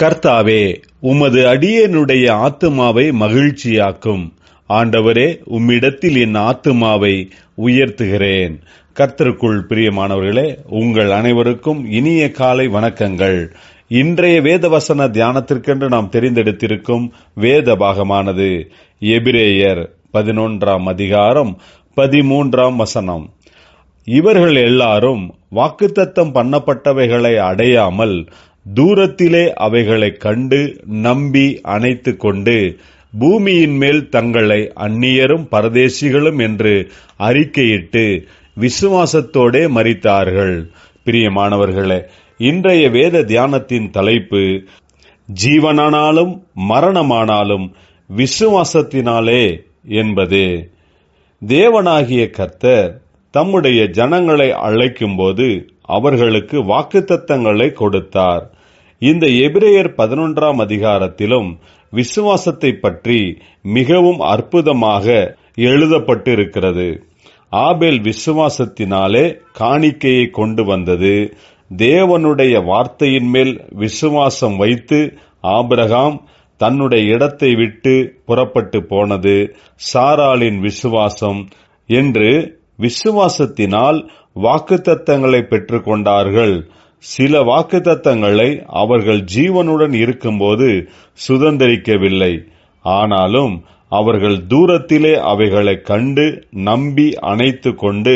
கர்த்தாவே உமது அடியனுடைய ஆத்துமாவை மகிழ்ச்சியாக்கும். ஆண்டவரே உம்மிடத்தில் என் ஆத்துமாவை உயர்த்துகிறேன். கர்த்தருக்குள் பிரியமானவர்களே உங்கள் அனைவருக்கும் இனிய காலை வணக்கங்கள். இன்றைய வேதவசன தியானத்திற்கென்று நாம் தெரிந்தெடுத்திருக்கும் வேத பாகமானது எபிரேயர் பதினொன்றாம் அதிகாரம் பதிமூன்றாம் வசனம். இவர்கள் எல்லாரும் வாக்குத்தத்தம் பண்ணப்பட்டவைகளை அடையாமல் தூரத்திலே அவைகளைக் கண்டு நம்பி அணைத்து கொண்டு பூமியின் மேல் தங்களை அந்நியரும் பரதேசிகளும் என்று அறிக்கையிட்டு விசுவாசத்தோடே மறித்தார்கள் பிரியமானவர்களே இன்றைய வேத தியானத்தின் தலைப்பு ஜீவனானாலும் மரணமானாலும் விசுவாசத்தினாலே என்பது. தேவனாகிய கர்த்தர் தம்முடைய ஜனங்களை அழைக்கும்போது அவர்களுக்கு வாக்குத்தத்தங்களை கொடுத்தார். இந்த எபிரேயர் பதினொன்றாம் அதிகாரத்திலும் விசுவாசத்தை பற்றி மிகவும் அற்புதமாக எழுதப்பட்டிருக்கிறது. ஆபேல் விசுவாசத்தினாலே காணிக்கையை கொண்டு வந்தது. தேவனுடைய வார்த்தையின் மேல் விசுவாசம் வைத்து ஆபிரகாம் தன்னுடைய இடத்தை விட்டு புறப்பட்டு போனது. சாராளின் விசுவாசம் என்று விசுவாசத்தினால் வாக்குத்தத்தங்களை பெற்றுக்கொண்டார்கள். சில வாக்குத்தத்தங்களை அவர்கள் ஜீவனுடன் இருக்கும்போது சுதந்திரிக்கவில்லை. ஆனாலும் அவர்கள் தூரத்திலே அவைகளை கண்டு நம்பி அணைத்து கொண்டு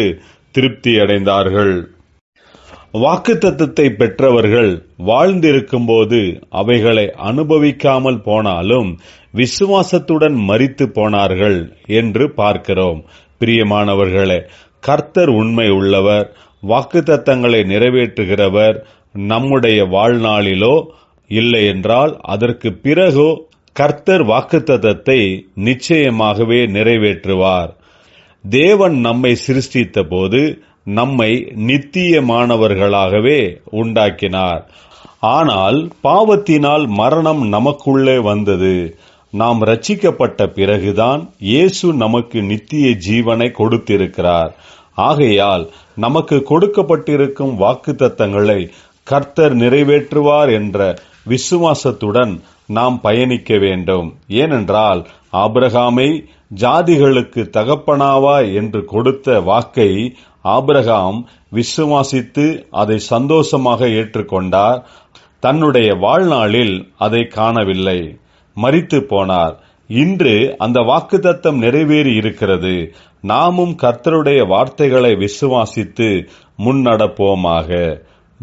திருப்தியடைந்தார்கள். வாக்குத்தத்தத்தை பெற்றவர்கள் வாழ்ந்திருக்கும்போது அவைகளை அனுபவிக்காமல் போனாலும் விசுவாசத்துடன் மறித்து போனார்கள் என்று பார்க்கிறோம். பிரியமானவர்களே கர்த்தர் உண்மை உள்ளவர் வாக்குத்தத்தங்களை நிறைவேற்றுகிறவர் நம்முடைய வாழ்நாளிலோ இல்லை என்றால் அதற்கு பிறகோ கர்த்தர் வாக்குத்தத்தத்தை நிச்சயமாகவே நிறைவேற்றுவார். தேவன் நம்மை சிருஷ்டித்த போது நம்மை நித்தியமானவர்களாகவே உண்டாக்கினார். ஆனால் பாவத்தினால் மரணம் நமக்குள்ளே வந்தது. நாம் ரட்சிக்கப்பட்ட பிறகுதான் இயேசு நமக்கு நித்திய ஜீவனை கொடுத்திருக்கிறார். ஆகையால் நமக்கு கொடுக்கப்பட்டிருக்கும் வாக்குத்தத்தங்களை கர்த்தர் நிறைவேற்றுவார் என்ற விசுவாசத்துடன் நாம் பயணிக்க வேண்டும். ஏனென்றால் ஆபிரகாமை ஜாதிகளுக்கு தகப்பனாவா என்று கொடுத்த வாக்கை ஆபிரகாம் விசுவாசித்து அதை சந்தோஷமாக ஏற்றுக்கொண்டார். தன்னுடைய வாழ்நாளில் அதை காணவில்லை. மறித்து போனார். இன்று அந்த வாக்குத்தத்தம் நிறைவேறி இருக்கிறது. நாமும் கர்த்தருடைய வார்த்தைகளை விசுவாசித்து முன்னடப்போமாக.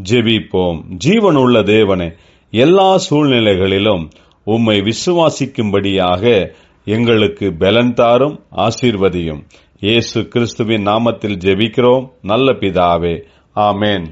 ஜெபிப்போம். ஜீவனுள்ள தேவனே எல்லா சூழ்நிலைகளிலும் உம்மை விசுவாசிக்கும்படியாக எங்களுக்கு பலன் தாரும் ஆசீர்வதியும். இயேசு கிறிஸ்துவின் நாமத்தில் ஜெபிக்கிறோம். நல்ல பிதாவே. ஆமேன்.